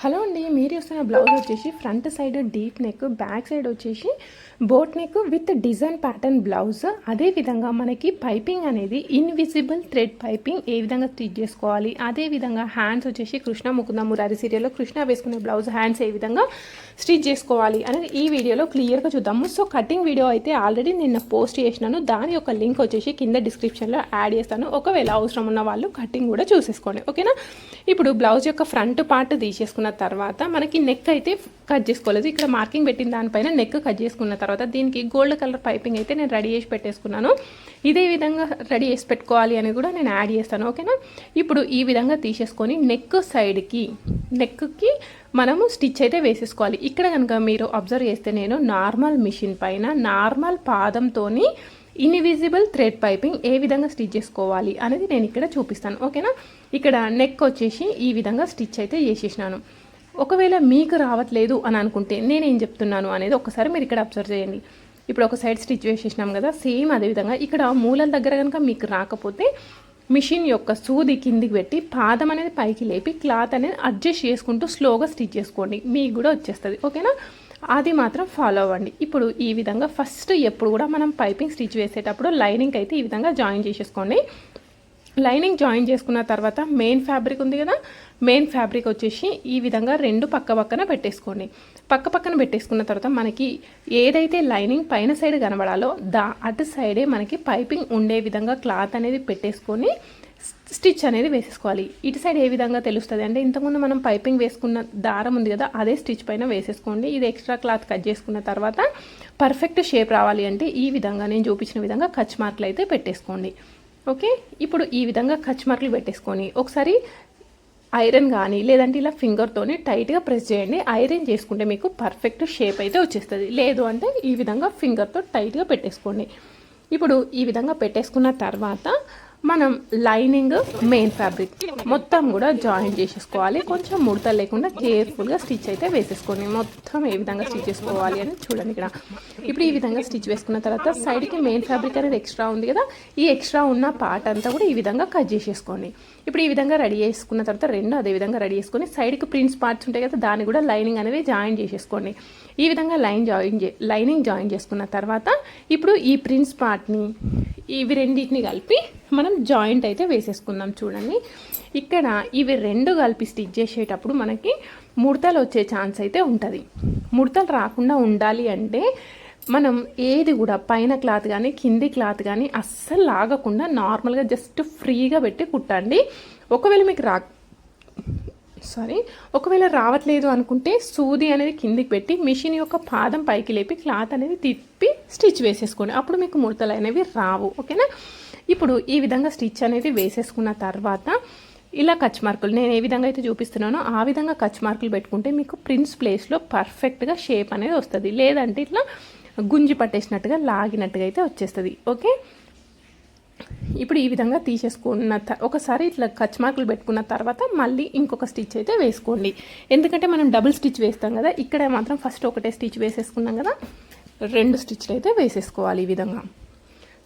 Hello అండి మీరు చూస్తున్న బ్లౌజ్ వచ్చేసి front side deep neck back side వచ్చేసి boat neck with design pattern blouse అదే విధంగా మనకి పైపింగ్ అనేది ఇన్విజిబుల్ థ్రెడ్ పైపింగ్ ఏ విధంగా స్టిచ్ చేసుకోవాలి? అదే విధంగా హ్యాండ్స్ వచ్చేసి కృష్ణ ముకుంద మురారి సీరియల్లో కృష్ణ వేసుకునే బ్లౌజ్ హ్యాండ్స్ ఏ విధంగా స్టిచ్ చేసుకోవాలి అనేది ఈ వీడియోలో క్లియర్గా చూద్దాము. సో కటింగ్ వీడియో అయితే ఆల్రెడీ నిన్న పోస్ట్ చేసినాను. దాని యొక్క లింక్ వచ్చేసి కింద డిస్క్రిప్షన్లో యాడ్ చేస్తాను. ఒకవేళ అవసరం ఉన్న వాళ్ళు కటింగ్ కూడా చూసేసుకోండి. ఓకేనా? ఇప్పుడు బ్లౌజ్ యొక్క ఫ్రంట్ పార్ట్ చేసుకున్న తర్వాత మనకి నెక్ అయితే కట్ చేసుకోలేదు. ఇక్కడ మార్కింగ్ పెట్టిన దానిపైన నెక్ కట్ చేసుకున్న తర్వాత దీనికి గోల్డ్ కలర్ పైపింగ్ అయితే నేను రెడీ చేసి పెట్టేసుకున్నాను. ఇదే విధంగా రెడీ చేసి పెట్టుకోవాలి అని కూడా నేను యాడ్ చేస్తాను. ఓకేనా ఇప్పుడు ఈ విధంగా తీసేసుకొని నెక్ సైడ్కి నెక్కి మనము స్టిచ్ అయితే వేసేసుకోవాలి. ఇక్కడ కనుక మీరు అబ్జర్వ్ చేస్తే నేను నార్మల్ మిషన్ పైన నార్మల్ పాదంతోని ఇన్విజిబుల్ థ్రెడ్ పైపింగ్ ఏ విధంగా స్టిచ్ చేసుకోవాలి అనేది నేను ఇక్కడ చూపిస్తాను ఓకేనా? ఇక్కడ నెక్ వచ్చేసి ఈ విధంగా స్టిచ్ అయితే చేసేసినాను. ఒకవేళ మీకు రావట్లేదు అని అనుకుంటే నేనేం చెప్తున్నాను అనేది ఒకసారి మీరు ఇక్కడ అబ్జర్వ్ చేయండి. ఇప్పుడు ఒక సైడ్ స్టిచ్ వేసేసినాం కదా సేమ్ అదేవిధంగా ఇక్కడ మూలల దగ్గర కనుక మీకు రాకపోతే మిషన్ యొక్క సూది కిందికి పెట్టి పాదం అనేది పైకి లేపి క్లాత్ అనేది అడ్జస్ట్ చేసుకుంటూ స్లోగా స్టిచ్ చేసుకోండి. మీకు కూడా వచ్చేస్తుంది ఓకేనా? అది మాత్రం ఫాలో అవ్వండి. ఇప్పుడు ఈ విధంగా ఫస్ట్ ఎప్పుడు కూడా మనం పైపింగ్ స్టిచ్ వేసేటప్పుడు లైనింగ్ అయితే ఈ విధంగా జాయిన్ చేసేసుకోండి. లైనింగ్ జాయిన్ చేసుకున్న తర్వాత మెయిన్ ఫ్యాబ్రిక్ ఉంది కదా? మెయిన్ ఫ్యాబ్రిక్ వచ్చేసి ఈ విధంగా రెండు పక్క పక్కన పెట్టేసుకోండి. పక్క పక్కన పెట్టేసుకున్న తర్వాత మనకి ఏదైతే లైనింగ్ పైన సైడ్ కనబడాలో దా అటు సైడే మనకి పైపింగ్ ఉండే విధంగా క్లాత్ అనేది పెట్టేసుకొని స్టిచ్ అనేది వేసేసుకోవాలి. ఇటు సైడ్ ఏ విధంగా తెలుస్తుంది? అంటే ఇంతకుముందు మనం పైపింగ్ వేసుకున్న దారం ఉంది కదా అదే స్టిచ్ పైన వేసేసుకోండి. ఇది ఎక్స్ట్రా క్లాత్ కట్ చేసుకున్న తర్వాత పర్ఫెక్ట్ షేప్ రావాలి అంటే ఈ విధంగా నేను చూపించిన విధంగా కచ్ మార్కులు అయితే పెట్టేసుకోండి. ఓకే? ఇప్పుడు ఈ విధంగా కచ్ మార్కులు పెట్టేసుకొని ఒకసారి ఐరన్ కానీ లేదంటే ఇలా ఫింగర్తోని టైట్గా ప్రెస్ చేయండి. ఐరన్ చేసుకుంటే మీకు పర్ఫెక్ట్ షేప్ అయితే వచ్చేస్తుంది. లేదు అంటే ఈ విధంగా ఫింగర్తో టైట్గా పెట్టేసుకోండి. ఇప్పుడు ఈ విధంగా పెట్టేసుకున్న తర్వాత మనం లైనింగ్ మెయిన్ ఫ్యాబ్రిక్ మొత్తం కూడా జాయిన్ చేసేసుకోవాలి. కొంచెం ముడత లేకుండా కేర్ఫుల్గా స్టిచ్ అయితే వేసేసుకోండి. మొత్తం ఏ విధంగా స్టిచ్ చేసుకోవాలి అని చూడండి ఇక్కడ. ఇప్పుడు ఈ విధంగా స్టిచ్ వేసుకున్న తర్వాత సైడ్కి మెయిన్ ఫ్యాబ్రిక్ అనేది ఎక్స్ట్రా ఉంది కదా. ఈ ఎక్స్ట్రా ఉన్న పార్ట్ అంతా కూడా ఈ విధంగా కట్ చేసేసుకోండి. ఇప్పుడు ఈ విధంగా రెడీ చేసుకున్న తర్వాత రెండు అదే విధంగా రెడీ చేసుకొని సైడ్కి ప్రింట్స్ పార్ట్స్ ఉంటాయి కదా దాన్ని కూడా లైనింగ్ అనేది జాయిన్ చేసేసుకోండి. ఈ విధంగా లైన్ జాయిన్ చే లైనింగ్ జాయిన్ చేసుకున్న తర్వాత ఇప్పుడు ఈ ప్రింట్స్ పార్ట్ని ఇవి రెండింటిని కలిపి మనం జాయింట్ అయితే వేసేసుకుందాం చూడండి. ఇక్కడ ఇవి రెండు కలిపి స్టిచ్ చేసేటప్పుడు మనకి ముడతలు వచ్చే ఛాన్స్ అయితే ఉంటుంది. ముడతలు రాకుండా ఉండాలి అంటే మనం ఏది కూడా పైన క్లాత్ కానీ కింది క్లాత్ కానీ అస్సలు లాగకుండా నార్మల్గా జస్ట్ ఫ్రీగా పెట్టి కుట్టండి. ఒకవేళ మీకు రా సారీ ఒకవేళ రావట్లేదు అనుకుంటే సూది అనేది కిందికి పెట్టి మిషన్ యొక్క పాదం పైకి లేపి క్లాత్ అనేది తిప్పి స్టిచ్ వేసేసుకోండి అప్పుడు మీకు ముడతలు అనేవి రావు ఓకేనా? ఇప్పుడు ఈ విధంగా స్టిచ్ అనేది వేసేసుకున్న తర్వాత ఇలా కచ్ మార్కులు నేను ఏ విధంగా అయితే చూపిస్తున్నానో ఆ విధంగా కచ్ మార్కులు పెట్టుకుంటే మీకు ప్రిన్స్ ప్లేస్లో పర్ఫెక్ట్గా షేప్ అనేది వస్తుంది. లేదంటే ఇట్లా గుంజి పట్టేసినట్టుగా లాగినట్టుగా అయితే వచ్చేస్తుంది ఓకే? ఇప్పుడు ఈ విధంగా తీసేసుకున్న ఒకసారి ఇట్లా కచ్ మార్కులు పెట్టుకున్న తర్వాత మళ్ళీ ఇంకొక స్టిచ్ అయితే వేసుకోండి. ఎందుకంటే మనం డబుల్ స్టిచ్ వేస్తాం కదా ఇక్కడ మాత్రం ఫస్ట్ ఒకటే స్టిచ్ వేసేసుకున్నాం కదా రెండు స్టిచ్లు అయితే వేసేసుకోవాలి ఈ విధంగా.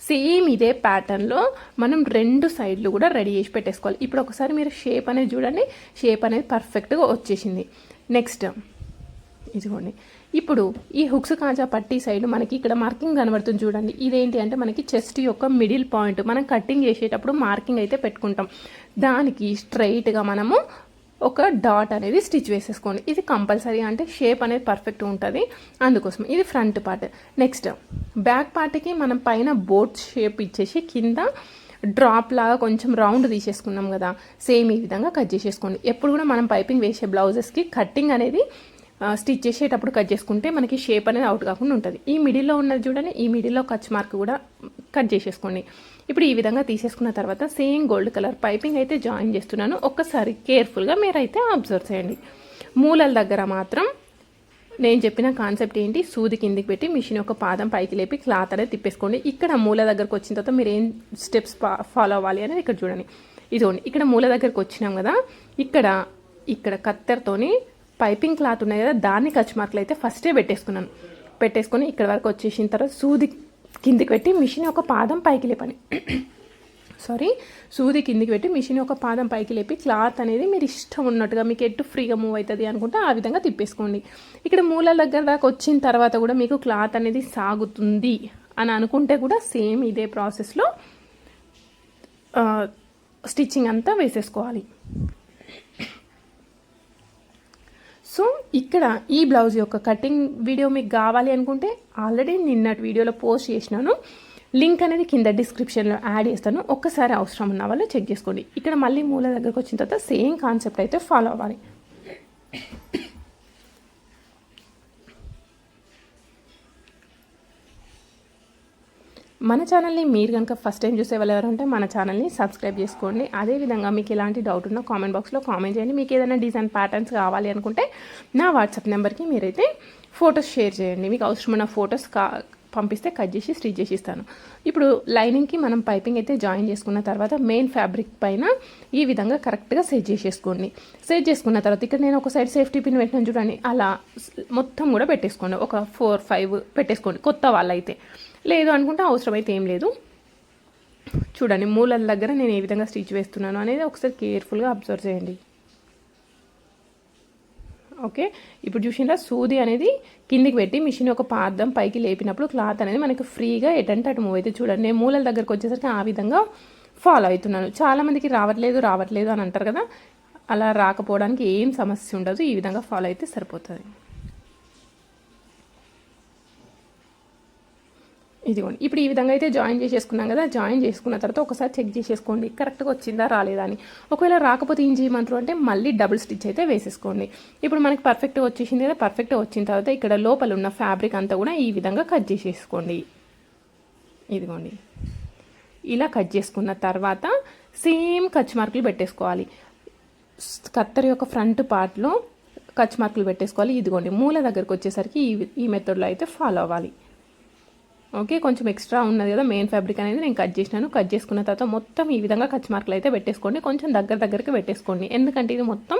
సేమ్ ఇదే ప్యాటర్న్లో మనం రెండు సైడ్లు కూడా రెడీ చేసి పెట్టేసుకోవాలి. ఇప్పుడు ఒకసారి మీరు షేప్ అనేది చూడండి. షేప్ అనేది పర్ఫెక్ట్గా వచ్చేసింది. నెక్స్ట్ ఇదిగోండి. ఇప్పుడు ఈ హుక్స్ కాజా పట్టి సైడ్ మనకి ఇక్కడ మార్కింగ్ కనబడుతుంది చూడండి. ఇదేంటి అంటే మనకి చెస్ట్ యొక్క మిడిల్ పాయింట్ మనం కటింగ్ చేసేటప్పుడు మార్కింగ్ అయితే పెట్టుకుంటాం. దానికి స్ట్రైట్గా మనము ఒక డాట్ అనేది స్టిచ్ వేసేసుకోండి. ఇది కంపల్సరీ అంటే షేప్ అనేది పర్ఫెక్ట్ ఉంటుంది. అందుకోసం ఇది ఫ్రంట్ పార్ట్. నెక్స్ట్ బ్యాక్ పార్ట్కి మనం పైన బోట్ షేప్ ఇచ్చేసి కింద డ్రాప్ లాగా కొంచెం రౌండ్ తీసేసుకున్నాం కదా సేమ్ ఈ విధంగా కట్ చేసేసుకోండి. ఎప్పుడు కూడా మనం పైపింగ్ వేసే బ్లౌజెస్కి కట్టింగ్ అనేది స్టిచ్ చేసేటప్పుడు కట్ చేసుకుంటే మనకి షేప్ అనేది అవుట్ కాకుండా ఉంటుంది. ఈ మిడిల్లో ఉన్నది చూడండి ఈ మిడిల్లో కచ్ మార్క్ కూడా కట్ చేసేసుకోండి. ఇప్పుడు ఈ విధంగా తీసేసుకున్న తర్వాత సేమ్ గోల్డ్ కలర్ పైపింగ్ అయితే జాయిన్ చేస్తున్నాను. ఒక్కసారి కేర్ఫుల్గా మీరైతే అబ్జర్వ్ చేయండి. మూలల దగ్గర మాత్రం నేను చెప్పిన కాన్సెప్ట్ ఏంటి? సూది కిందికి పెట్టి మిషన్ యొక్క పాదం పైకి లేపి క్లాత్ అనేది తిప్పేసుకోండి. ఇక్కడ మూల దగ్గరకు వచ్చిన తర్వాత మీరు ఏం స్టెప్స్ ఫాలో అవ్వాలి అనేది ఇక్కడ చూడండి. ఇదిగోండి ఇక్కడ మూల దగ్గరకు వచ్చినాం కదా ఇక్కడ ఇక్కడ కత్తెరతోని పైపింగ్ క్లాత్ ఉన్నాయి కదా దాన్ని కచ్ మార్కులు అయితే ఫస్టే పెట్టేసుకున్నాను. పెట్టేసుకొని ఇక్కడ వరకు వచ్చేసిన తర్వాత సూది కిందికి పెట్టి మిషన్ యొక్క పాదం పైకి లేపని. సారీ సూది కిందికి పెట్టి మిషన్ ఒక పాదం పైకి లేపి క్లాత్ అనేది మీరు ఇష్టం ఉన్నట్టుగా మీకు ఎటు ఫ్రీగా మూవ్ అవుతుంది అనుకుంటే ఆ విధంగా తిప్పేసుకోండి. ఇక్కడ మూల దగ్గర దాకా వచ్చిన తర్వాత కూడా మీకు క్లాత్ అనేది సాగుతుంది అని అనుకుంటే కూడా సేమ్ ఇదే ప్రాసెస్లో స్టిచ్చింగ్ అంతా వేసేసుకోవాలి. సో ఇక్కడ ఈ బ్లౌజ్ యొక్క కటింగ్ వీడియో మీకు కావాలి అనుకుంటే ఆల్రెడీ నిన్నటి వీడియోలో పోస్ట్ చేసినాను. లింక్ అనేది కింద డిస్క్రిప్షన్లో యాడ్ చేస్తాను. ఒక్కసారి అవసరం ఉన్న వాళ్ళు చెక్ చేసుకోండి. ఇక్కడ మళ్ళీ మూల దగ్గరకు వచ్చిన తర్వాత సేమ్ కాన్సెప్ట్ అయితే ఫాలో అవ్వాలి. మన ఛానల్ని మీరు కనుక ఫస్ట్ టైం చూసే వాళ్ళు ఎవరంటే మన ఛానల్ని సబ్స్క్రైబ్ చేసుకోండి. అదేవిధంగా మీకు ఎలాంటి డౌట్ ఉన్నా కామెంట్ బాక్స్లో కామెంట్ చేయండి. మీకు ఏదైనా డిజైన్ ప్యాటర్న్స్ కావాలి అనుకుంటే నా వాట్సాప్ నెంబర్కి మీరైతే ఫొటోస్ షేర్ చేయండి. మీకు అవసరమైన ఫొటోస్ కా పంపిస్తే కట్ చేసి స్టిచ్ చేసి ఇస్తాను ఇప్పుడు లైనింగ్కి మనం పైపింగ్ అయితే జాయిన్ చేసుకున్న తర్వాత మెయిన్ ఫ్యాబ్రిక్ పైన ఈ విధంగా కరెక్ట్గా సెట్ చేసేసుకోండి. సెట్ చేసుకున్న తర్వాత ఇక్కడ నేను ఒక సైడ్ సేఫ్టీ పిన్ పెట్టిన చూడండి. అలా మొత్తం కూడా పెట్టేసుకోండి. ఒక ఫోర్ ఫైవ్ పెట్టేసుకోండి. కొత్త వాళ్ళైతే. లేదు అనుకుంటే అవసరం అయితే ఏం లేదు. చూడండి మూలల దగ్గర నేను ఏ విధంగా స్టిచ్ వేస్తున్నాను అనేది ఒకసారి కేర్ఫుల్గా అబ్జర్వ్ చేయండి. ఓకే? ఇప్పుడు చూసినా సూది అనేది కిందికి పెట్టి మిషన్ ఒక పాదం పైకి లేపినప్పుడు క్లాత్ అనేది మనకి ఫ్రీగా ఎటంటే అటు మూవ్ అయితే చూడండి. నేను మూలల దగ్గరకు వచ్చేసరికి ఆ విధంగా ఫాలో అవుతున్నాను. చాలామందికి రావట్లేదు రావట్లేదు అని అంటారు కదా? అలా రాకపోవడానికి ఏం సమస్య ఉండదు. ఈ విధంగా ఫాలో అయితే సరిపోతుంది. ఇదిగోండి. ఇప్పుడు ఈ విధంగా అయితే జాయిన్ చేసేసుకున్నాం కదా జాయిన్ చేసుకున్న తర్వాత ఒకసారి చెక్ చేసేసుకోండి. కరెక్ట్గా వచ్చిందా రాలేదా అని. ఒకవేళ రాకపోతే ఏం చేయమంటారు అంటే మళ్ళీ డబుల్ స్టిచ్ అయితే వేసేసుకోండి. ఇప్పుడు మనకి పర్ఫెక్ట్గా వచ్చేసింది కదా పర్ఫెక్ట్గా వచ్చిన తర్వాత ఇక్కడ లోపల ఉన్న ఫ్యాబ్రిక్ అంతా కూడా ఈ విధంగా కట్ చేసేసుకోండి. ఇదిగోండి. ఇలా కట్ చేసుకున్న తర్వాత సేమ్ కచ్ మార్కులు పెట్టేసుకోవాలి. కత్తెర యొక్క ఫ్రంట్ పార్ట్లో కచ్ మార్కులు పెట్టేసుకోవాలి. ఇదిగోండి. మూల దగ్గరకు వచ్చేసరికి ఈ ఈ మెథడ్లో అయితే ఫాలో అవ్వాలి. ఓకే కొంచెం ఎక్స్ట్రా ఉన్నది కదా మెయిన్ ఫ్యాబ్రిక్ అనేది నేను కట్ చేసినాను. కట్ చేసుకున్న తర్వాత మొత్తం ఈ విధంగా కచ్ మార్కులు అయితే పెట్టేసుకోండి. కొంచెం దగ్గర దగ్గరికి పెట్టేసుకోండి. ఎందుకంటే ఇది మొత్తం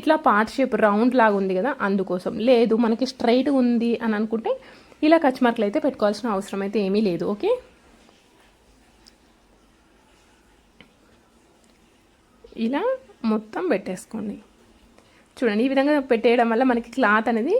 ఇట్లా పార్ట్ షేప్ రౌండ్ లాగా ఉంది కదా అందుకోసం. లేదు మనకి స్ట్రైట్ ఉంది అని అనుకుంటే ఇలా కచ్ మార్కులు అయితే పెట్టుకోవాల్సిన అవసరం అయితే ఏమీ లేదు ఓకే? ఇలా మొత్తం పెట్టేసుకోండి. చూడండి ఈ విధంగా పెట్టేయడం వల్ల మనకి క్లాత్ అనేది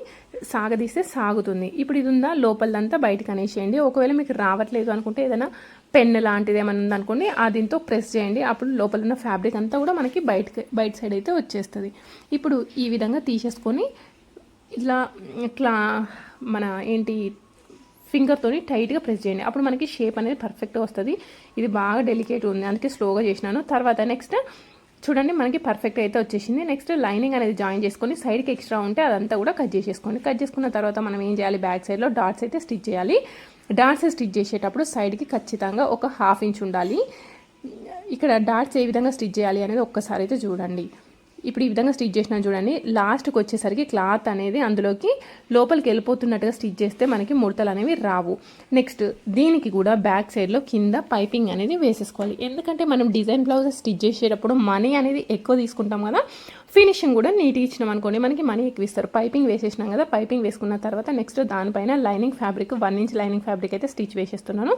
సాగదీస్తే సాగుతుంది. ఇప్పుడు ఇది ఉందా? లోపలదంతా బయటకు అనేసేయండి. ఒకవేళ మీకు రావట్లేదు అనుకుంటే ఏదైనా పెన్ లాంటిది ఏమైనా ఉందనుకోండి ఆ దీంతో ప్రెస్ చేయండి. అప్పుడు లోపల ఉన్న ఫ్యాబ్రిక్ అంతా కూడా మనకి బయటకి బయట సైడ్ అయితే వచ్చేస్తుంది. ఇప్పుడు ఈ విధంగా తీసేసుకొని ఇట్లా ఇట్లా మన ఏంటి ఫింగర్తోని టైట్గా ప్రెస్ చేయండి. అప్పుడు మనకి షేప్ అనేది పర్ఫెక్ట్గా వస్తుంది. ఇది బాగా డెలికేట్ ఉంది. అందుకే స్లోగా చేసినాను. తర్వాత నెక్స్ట్ చూడండి మనకి పర్ఫెక్ట్ అయితే వచ్చేసింది. నెక్స్ట్ లైనింగ్ అనేది జాయిన్ చేసుకొని సైడ్కి ఎక్స్ట్రా ఉంటే అదంతా కూడా కట్ చేసేసుకోండి. కట్ చేసుకున్న తర్వాత మనం ఏం చేయాలి? బ్యాక్ సైడ్లో డాట్స్ అయితే స్టిచ్ చేయాలి. డాట్స్ స్టిచ్ చేసేటప్పుడు సైడ్కి ఖచ్చితంగా ఒక హాఫ్ ఇంచ్ ఉండాలి. ఇక్కడ డాట్స్ ఏ విధంగా స్టిచ్ చేయాలి అనేది ఒక్కసారి అయితే చూడండి. ఇప్పుడు ఈ విధంగా స్టిచ్ చేసిన చూడండి. లాస్ట్కి వచ్చేసరికి క్లాత్ అనేది అందులోకి లోపలికి వెళ్ళిపోతున్నట్టుగా స్టిచ్ చేస్తే మనకి ముడతలు అనేవి రావు. నెక్స్ట్ దీనికి కూడా బ్యాక్ సైడ్లో కింద పైపింగ్ అనేది వేసేసుకోవాలి. ఎందుకంటే మనం డిజైన్ బ్లౌజ్ స్టిచ్ చేసేటప్పుడు మనీ అనేది ఎక్కువ తీసుకుంటాం కదా. ఫినిషింగ్ కూడా నీట్గా ఇచ్చినాం అనుకోండి మనకి మనీ ఎక్కువ ఇస్తారు. పైపింగ్ వేసేసినాం కదా పైపింగ్ వేసుకున్న తర్వాత నెక్స్ట్ దానిపైన lining fabric one inch lining fabric అయితే స్టిచ్ వేసేస్తున్నాను.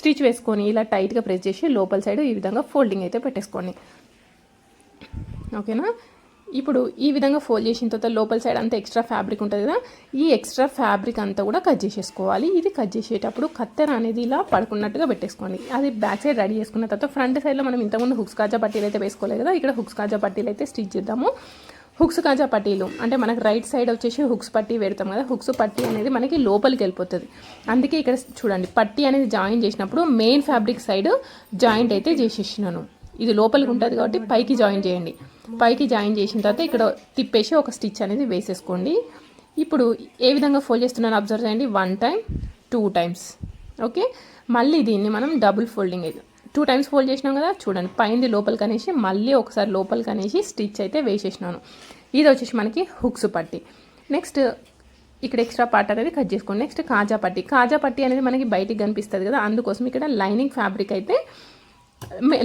స్టిచ్ వేసుకొని ఇలా టైట్గా ప్రెస్ చేసి లోపల సైడ్ ఈ విధంగా ఫోల్డింగ్ అయితే పెట్టేసుకోండి. ఓకేనా? ఇప్పుడు ఈ విధంగా ఫోల్డ్ చేసిన తర్వాత లోపల సైడ్ అంతా ఎక్స్ట్రా ఫ్యాబ్రిక్ ఉంటుంది కదా ఈ ఎక్స్ట్రా ఫ్యాబ్రిక్ అంతా కూడా కట్ చేసేసుకోవాలి. ఇది కట్ చేసేటప్పుడు కత్తెర అనేది ఇలా పడుకున్నట్టుగా పెట్టేసుకోండి. అది బ్యాక్ సైడ్ రెడీ చేసుకున్న తర్వాత ఫ్రంట్ సైడ్లో మనం ఇంతకుముందు హుక్స్ కాజా పట్టీలు అయితే వేసుకోలేదు కదా ఇక్కడ హుక్స్ కాజా పట్టీలు అయితే స్టిచ్ చేద్దాము. హుక్స్ కాజా పట్టీలు అంటే మనకు రైట్ సైడ్ వచ్చేసి హుక్స్ పట్టీ పెడతాం కదా హుక్స్ పట్టీ అనేది మనకి లోపలికి వెళ్ళిపోతుంది. అందుకే ఇక్కడ చూడండి పట్టీ అనేది జాయిన్ చేసినప్పుడు మెయిన్ ఫ్యాబ్రిక్ సైడ్ జాయింట్ అయితే చేసేసినాను. ఇది లోపలికి ఉంటుంది కాబట్టి పైకి జాయిన్ చేయండి. పైకి జాయిన్ చేసిన తర్వాత ఇక్కడ తిప్పేసి ఒక స్టిచ్ అనేది వేసేసుకోండి. ఇప్పుడు ఏ విధంగా ఫోల్డ్ చేస్తున్నాను అబ్జర్వ్ చేయండి. One time two times. Okay? మళ్ళీ దీన్ని మనం double folding two times fold చేసినాం కదా చూడండి. పైంది లోపలికి అనేసి మళ్ళీ ఒకసారి లోపలికి అనేసి స్టిచ్ అయితే వేసేసినాను. ఇది వచ్చేసి మనకి హుక్స్ పట్టి. నెక్స్ట్ ఇక్కడ ఎక్స్ట్రా పార్ట్ అనేది కట్ చేసుకోండి. నెక్స్ట్ కాజా పట్టి. కాజా పట్టి అనేది మనకి బయటికి కనిపిస్తుంది కదా అందుకోసం ఇక్కడ లైనింగ్ ఫ్యాబ్రిక్ అయితే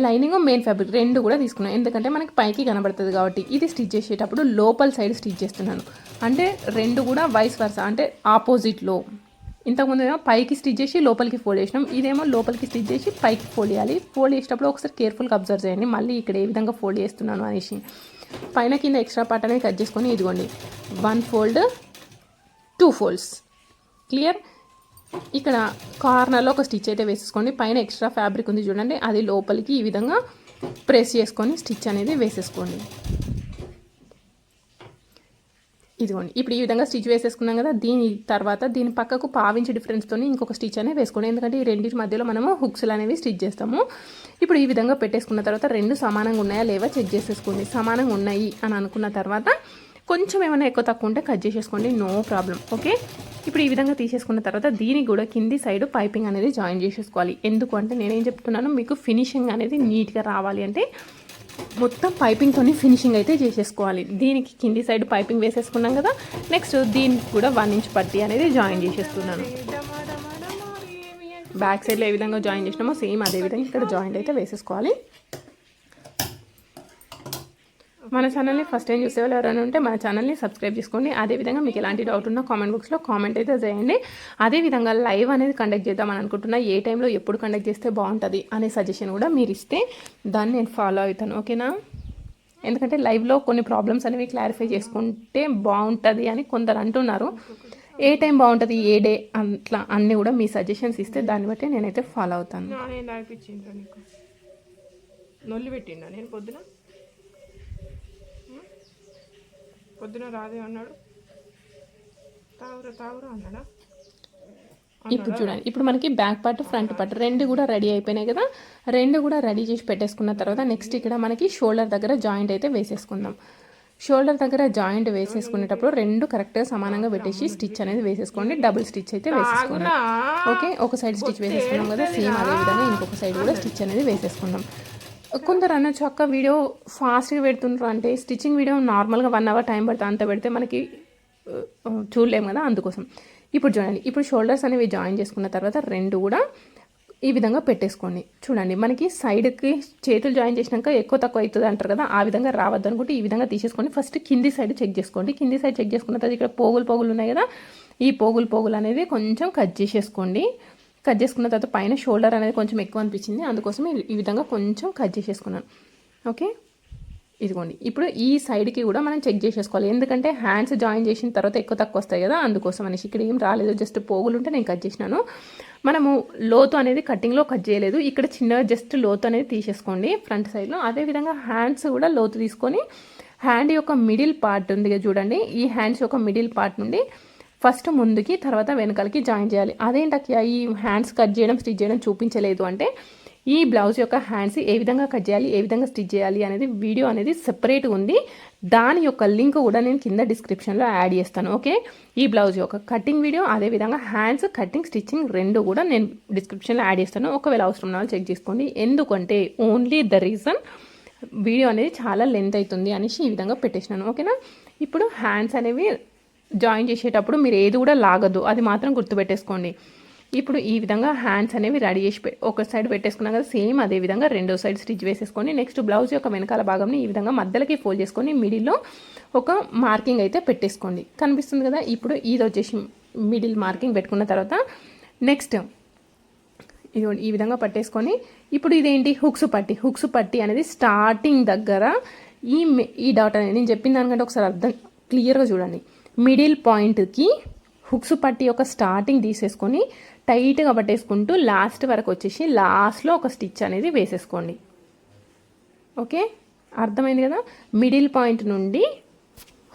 లైనింగ్ మెయిన్ ఫ్యాబ్రిక్ రెండు కూడా తీసుకున్నాను ఎందుకంటే మనకి పైకి కనబడుతుంది కాబట్టి ఇది స్టిచ్ చేసేటప్పుడు లోపల సైడ్ స్టిచ్ చేస్తున్నాను. అంటే రెండు కూడా వైస్ వర్స అంటే ఆపోజిట్లో ఇంతకుముందు ఏమో పైకి స్టిచ్ చేసి లోపలికి ఫోల్డ్ చేసినాం. ఇదేమో లోపలికి స్టిచ్ చేసి పైకి ఫోల్డ్ చేయాలి. ఫోల్డ్ చేసేటప్పుడు ఒకసారి కేర్ఫుల్గా అబ్జర్వ్ చేయండి. మళ్ళీ ఇక్కడ ఏ విధంగా ఫోల్డ్ చేస్తున్నాను అనేసి. పైన కింద ఎక్స్ట్రా పార్ట్ అనేది కట్ చేసుకొని ఇదిగోండి. One fold two folds clear ఇక్కడ కార్నర్లో ఒక స్టిచ్ అయితే వేసేసుకోండి. పైన ఎక్స్ట్రా ఫ్యాబ్రిక్ ఉంది చూడండి. అది లోపలికి ఈ విధంగా ప్రెస్ చేసుకొని స్టిచ్ అనేది వేసేసుకోండి. ఇదిగోండి. ఇప్పుడు ఈ విధంగా స్టిచ్ వేసేసుకున్నాం కదా దీని తర్వాత దీని పక్కకు పావించి డిఫరెన్స్తో ఇంకొక స్టిచ్ అనేది వేసుకోండి. ఎందుకంటే ఈ రెండింటి మధ్యలో మనము హుక్స్లు అనేవి స్టిచ్ చేస్తాము. ఇప్పుడు ఈ విధంగా పెట్టేసుకున్న తర్వాత రెండు సమానంగా ఉన్నాయా లేవా చెక్ చేసేసుకోండి. సమానంగా ఉన్నాయి అని అనుకున్న తర్వాత కొంచెం ఏమైనా ఎక్కువ తక్కువ ఉంటే కట్ చేసేసుకోండి. నో ప్రాబ్లం ఓకే ఇప్పుడు ఈ విధంగా తీసేసుకున్న తర్వాత దీనికి కూడా కింది సైడ్ పైపింగ్ అనేది జాయిన్ చేసేసుకోవాలి. ఎందుకు అంటే నేనేం చెప్తున్నాను మీకు ఫినిషింగ్ అనేది నీట్గా రావాలి అంటే మొత్తం పైపింగ్తో ఫినిషింగ్ అయితే చేసేసుకోవాలి. దీనికి కింది సైడ్ పైపింగ్ వేసేసుకున్నాం కదా నెక్స్ట్ దీనికి కూడా వన్ ఇంచ్ పట్టి అనేది జాయిన్ చేసేస్తున్నాను. బ్యాక్ సైడ్లో ఏ విధంగా జాయిన్ చేసినామో సేమ్ అదే విధంగా ఇక్కడ జాయింట్ అయితే వేసేసుకోవాలి. మన ఛానల్ని ఫస్ట్ టైం చూసే వాళ్ళు ఎవరైనా ఉంటే మన ఛానల్ని సబ్స్క్రైబ్ చేసుకోండి. అదేవిధంగా మీకు ఎలాంటి డౌట్ ఉన్నా కామెంట్ బాక్స్లో కామెంట్ అయితే చేయండి. అదేవిధంగా లైవ్ అనేది కండక్ట్ చేద్దామని అనుకుంటున్నా. ఏ టైంలో ఎప్పుడు కండక్ట్ చేస్తే బాగుంటుంది అనే సజెషన్ కూడా మీరు ఇస్తే దాన్ని నేను ఫాలో అవుతాను. ఓకేనా ఎందుకంటే లైవ్లో కొన్ని ప్రాబ్లమ్స్ అనేవి క్లారిఫై చేసుకుంటే బాగుంటుంది అని కొందరు అంటున్నారు. ఏ టైం బాగుంటుంది? ఏ డే అట్లా అన్నీ కూడా మీ సజెషన్స్ ఇస్తే దాన్ని బట్టి నేనైతే ఫాలో అవుతాను. నొల్లి పెట్టిండా? నేను పొద్దున? పొద్దున రాదే అన్నాడు. తావురా తావురా అన్నాడా? ఇప్పుడు చూడండి ఇప్పుడు మనకి బ్యాక్ పార్ట్ ఫ్రంట్ పార్ట్ రెండు కూడా రెడీ అయిపోయినాయి కదా. రెండు కూడా రెడీ చేసి పెట్టేసుకున్న తర్వాత నెక్స్ట్ ఇక్కడ మనకి షోల్డర్ దగ్గర జాయింట్ అయితే వేసేసుకుందాం. షోల్డర్ దగ్గర జాయింట్ వేసేసుకునేటప్పుడు రెండు కరెక్ట్గా సమానంగా పెట్టేసి స్టిచ్ అనేది వేసేసుకోండి. డబుల్ స్టిచ్ అయితే వేసేసుకోండి. ఓకే? ఒక సైడ్ స్టిచ్ వేసేసుకున్నాం కదా సేమ్ అదే విధంగా ఇంకొక సైడ్ కూడా స్టిచ్ అనేది వేసేసుకుందాం. కొందరు అనొచ్చు అక్క వీడియో ఫాస్ట్గా పెడుతుండ్రు అంటే స్టిచ్చింగ్ వీడియో నార్మల్గా వన్ అవర్ టైం పడుతుంది అంత పెడితే మనకి చూడలేము కదా అందుకోసం. ఇప్పుడు చూడండి ఇప్పుడు షోల్డర్స్ అనేవి జాయిన్ చేసుకున్న తర్వాత రెండు కూడా ఈ విధంగా పెట్టేసుకోండి. చూడండి మనకి సైడ్కి చేతులు జాయిన్ చేసినాక ఎక్కువ తక్కువ అవుతుంది అంటారు కదా ఆ విధంగా రావద్దు అనుకుంటే ఈ విధంగా తీసేసుకోండి. ఫస్ట్ కింది సైడ్ చెక్ చేసుకోండి. కింది సైడ్ చెక్ చేసుకున్న తర్వాత ఇక్కడ పోగులు పోగులు ఉన్నాయి కదా ఈ పోగులు పోగులు అనేది కొంచెం కట్ చేసేసుకోండి. కట్ చేసుకున్న తర్వాత పైన షోల్డర్ అనేది కొంచెం ఎక్కువ అనిపించింది. అందుకోసం ఈ- విధంగా కొంచెం కట్ చేసేసుకున్నాను. ఓకే? ఇదిగోండి. ఇప్పుడు ఈ సైడ్కి కూడా మనం చెక్ చేసేసుకోవాలి. ఎందుకంటే హ్యాండ్స్ జాయిన్ చేసిన తర్వాత ఎక్కువ తక్కువ వస్తాయి కదా అందుకోసం అనేసి ఇక్కడ ఏం రాలేదు. జస్ట్ పోగులు ఉంటే నేను కట్ చేసినాను. మనము లోతు అనేది కటింగ్లో కట్ చేయలేదు. ఇక్కడ చిన్నగా జస్ట్ లోతు అనేది తీసేసుకోండి ఫ్రంట్ సైడ్లో. అదేవిధంగా హ్యాండ్స్ కూడా లోతు తీసుకొని హ్యాండ్ యొక్క మిడిల్ పార్ట్ ఉంది చూడండి. ఈ హ్యాండ్స్ యొక్క మిడిల్ పార్ట్ నుండి ఫస్ట్ ముందుకి తర్వాత వెనకాలకి జాయిన్ చేయాలి. అదేంటక్క ఈ హ్యాండ్స్ కట్ చేయడం స్టిచ్ చేయడం చూపించలేదు అంటే ఈ బ్లౌజ్ యొక్క హ్యాండ్స్ ఏ విధంగా కట్ చేయాలి ఏ విధంగా స్టిచ్ చేయాలి అనేది వీడియో అనేది సెపరేట్గా ఉంది. దాని యొక్క లింక్ కూడా నేను కింద డిస్క్రిప్షన్లో యాడ్ చేస్తాను ఓకే? ఈ బ్లౌజ్ యొక్క కటింగ్ వీడియో అదేవిధంగా హ్యాండ్స్ కటింగ్ స్టిచ్చింగ్ రెండు కూడా నేను డిస్క్రిప్షన్లో యాడ్ చేస్తాను. ఒకవేళ అవసరం ఉన్న చెక్ చేసుకోండి. ఎందుకంటే ఓన్లీ ద రీజన్ వీడియో అనేది చాలా లెంత్ అవుతుంది అనేసి ఈ విధంగా పెట్టేసినాను ఓకేనా? ఇప్పుడు హ్యాండ్స్ అనేవి జాయిన్ చేసేటప్పుడు మీరు ఏది కూడా లాగద్దు. అది మాత్రం గుర్తుపెట్టేసుకోండి. ఇప్పుడు ఈ విధంగా హ్యాండ్స్ అనేవి రెడీ చేసి ఒక సైడ్ పెట్టేసుకున్నాం కదా సేమ్ అదే విధంగా రెండో సైడ్ స్టిచ్ వేసేసుకొని నెక్స్ట్ బ్లౌజ్ యొక్క వెనకాల భాగంని ఈ విధంగా మధ్యలోకి ఫోల్డ్ చేసుకొని మిడిల్లో ఒక మార్కింగ్ అయితే పెట్టేసుకోండి. కనిపిస్తుంది కదా ఇప్పుడు ఇది వచ్చేసి మిడిల్ మార్కింగ్ పెట్టుకున్న తర్వాత నెక్స్ట్ ఇది ఈ విధంగా పట్టేసుకొని ఇప్పుడు ఇదేంటి? హుక్స్ పట్టి. హుక్స్ పట్టి అనేది స్టార్టింగ్ దగ్గర ఈ ఈ డాట్ అనేది నేను చెప్పిన దానికంటే ఒకసారి అర్థం క్లియర్గా చూడండి. మిడిల్ పాయింట్కి హుక్స్ పట్టి ఒక స్టార్టింగ్ తీసేసుకొని టైట్గా పట్టేసుకుంటూ లాస్ట్ వరకు వచ్చేసి లాస్ట్లో ఒక స్టిచ్ అనేది వేసేసుకోండి. ఓకే? అర్థమైంది కదా? మిడిల్ పాయింట్ నుండి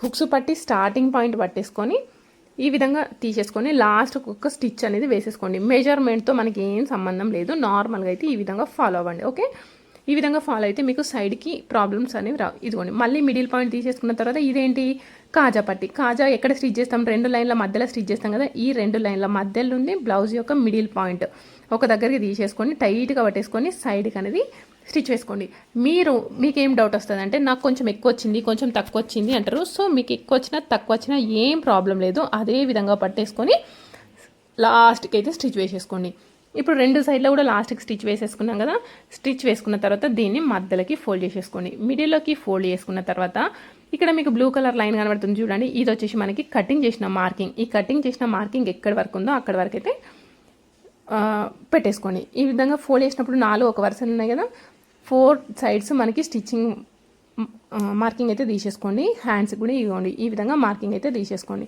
హుక్స్ పట్టి స్టార్టింగ్ పాయింట్ పట్టేసుకొని ఈ విధంగా తీసేసుకొని లాస్ట్ ఒక స్టిచ్ అనేది వేసేసుకోండి. మెజర్మెంట్తో మనకి ఏం సంబంధం లేదు. నార్మల్గా అయితే ఈ విధంగా ఫాలో అవ్వండి. ఓకే? ఈ విధంగా ఫాలో అయితే మీకు సైడ్కి ప్రాబ్లమ్స్ అనేవి రావు. ఇదిగోండి మళ్ళీ మిడిల్ పాయింట్ తీసేసుకున్న తర్వాత ఇదేంటి? కాజా పట్టి. కాజా ఎక్కడ స్టిచ్ చేస్తాం? రెండు లైన్ల మధ్యలో స్టిచ్ చేస్తాం కదా ఈ రెండు లైన్ల మధ్యలో నుండి బ్లౌజ్ యొక్క మిడిల్ పాయింట్ ఒక దగ్గరికి తీసేసుకొని టైట్గా పట్టేసుకొని సైడ్కి అనేది స్టిచ్ వేసుకోండి. మీరు మీకేం డౌట్ వస్తుంది అంటే నాకు కొంచెం ఎక్కువ వచ్చింది కొంచెం తక్కువ వచ్చింది అంటారు. సో మీకు ఎక్కువ వచ్చినా తక్కువ వచ్చినా ఏం ప్రాబ్లం లేదు. అదే విధంగా పట్టేసుకొని లాస్ట్కి అయితే స్టిచ్ వేసేసుకోండి. ఇప్పుడు రెండు సైడ్లో కూడా లాస్ట్కి స్టిచ్ వేసేసుకున్నాం కదా స్టిచ్ వేసుకున్న తర్వాత దీన్ని మధ్యలోకి ఫోల్డ్ చేసేసుకోండి. మిడిల్లోకి ఫోల్డ్ చేసుకున్న తర్వాత ఇక్కడ మీకు బ్లూ కలర్ లైన్ కనబడుతుంది చూడండి. ఇది వచ్చేసి మనకి కటింగ్ చేసిన మార్కింగ్. ఈ కటింగ్ చేసిన మార్కింగ్ ఎక్కడి వరకు ఉందో అక్కడి వరకు అయితే పెట్టేసుకోండి. ఈ విధంగా ఫోల్డ్ చేసినప్పుడు నాలుగు ఒక వరుసలు ఉన్నాయి కదా ఫోర్ సైడ్స్ మనకి స్టిచ్చింగ్ మార్కింగ్ అయితే తీసేసుకోండి. హ్యాండ్స్ కూడా ఇవ్వండి. ఈ విధంగా మార్కింగ్ అయితే తీసేసుకోండి.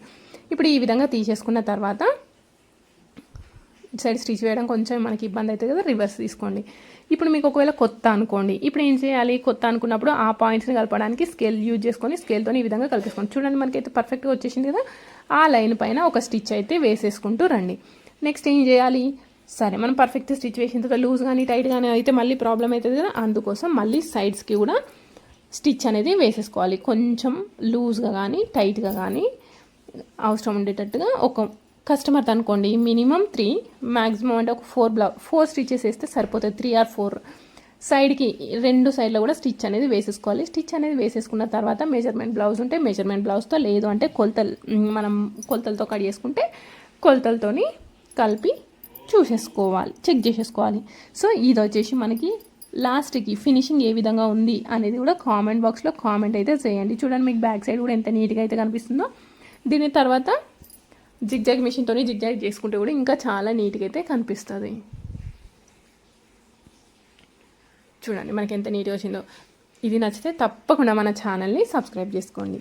ఇప్పుడు ఈ విధంగా తీసేసుకున్న తర్వాత ఇటు సైడ్ స్టిచ్ వేయడం కొంచెం మనకి ఇబ్బంది అవుతుంది కదా రివర్స్ తీసుకోండి. ఇప్పుడు మీకు ఒకవేళ కొత్త అనుకోండి. ఇప్పుడు ఏం చేయాలి? కొత్త అనుకున్నప్పుడు ఆ పాయింట్స్ని కలపడానికి స్కేల్ యూజ్ చేసుకొని స్కేల్తో ఈ విధంగా కలిపేసుకోండి. చూడండి మనకైతే పర్ఫెక్ట్గా వచ్చేసింది కదా. ఆ లైన్ పైన ఒక స్టిచ్ అయితే వేసేసుకుంటూ రండి. నెక్స్ట్ ఏం చేయాలి? సరే మనం పర్ఫెక్ట్ స్టిచ్ వేసిన తర్వాత లూజ్ కానీ టైట్ కానీ అయితే మళ్ళీ ప్రాబ్లం అవుతుంది కదా. అందుకోసం మళ్ళీ సైడ్స్కి కూడా స్టిచ్ అనేది వేసేసుకోవాలి. కొంచెం లూజ్గా కానీ టైట్గా కానీ అవసరం ఉండేటట్టుగా ఒక కస్టమర్ అనుకోండి మినిమం త్రీ మ్యాక్సిమం అంటే ఒక ఫోర్ బ్లౌ ఫోర్ స్టిచెస్ వేస్తే సరిపోతుంది త్రీ ఆర్ ఫోర్. సైడ్కి రెండు సైడ్లో కూడా స్టిచ్ అనేది వేసేసుకోవాలి. స్టిచ్ అనేది వేసేసుకున్న తర్వాత మెజర్మెంట్ బ్లౌజ్ ఉంటే మెజర్మెంట్ బ్లౌజ్తో లేదు అంటే కొలతలు మనం కొలతలతో కట్ చేసుకుంటే కొలతలతోని కలిపి చూసేసుకోవాలి చెక్ చేసేసుకోవాలి. సో ఇది వచ్చేసి మనకి లాస్ట్కి ఫినిషింగ్ ఏ విధంగా ఉంది అనేది కూడా కామెంట్ బాక్స్లో కామెంట్ అయితే చేయండి. చూడండి మీకు బ్యాక్ సైడ్ కూడా ఎంత నీట్గా అయితే కనిపిస్తుందో. దీని తర్వాత జిగ్జాగ్ మిషన్తో జిగ్జాగ్ చేసుకుంటే కూడా ఇంకా చాలా నీట్గా అయితే కనిపిస్తుంది. చూడండి మనకి ఎంత నీట్గా వచ్చిందో. ఇది నచ్చితే తప్పకుండా మన ఛానల్ని సబ్స్క్రైబ్ చేసుకోండి.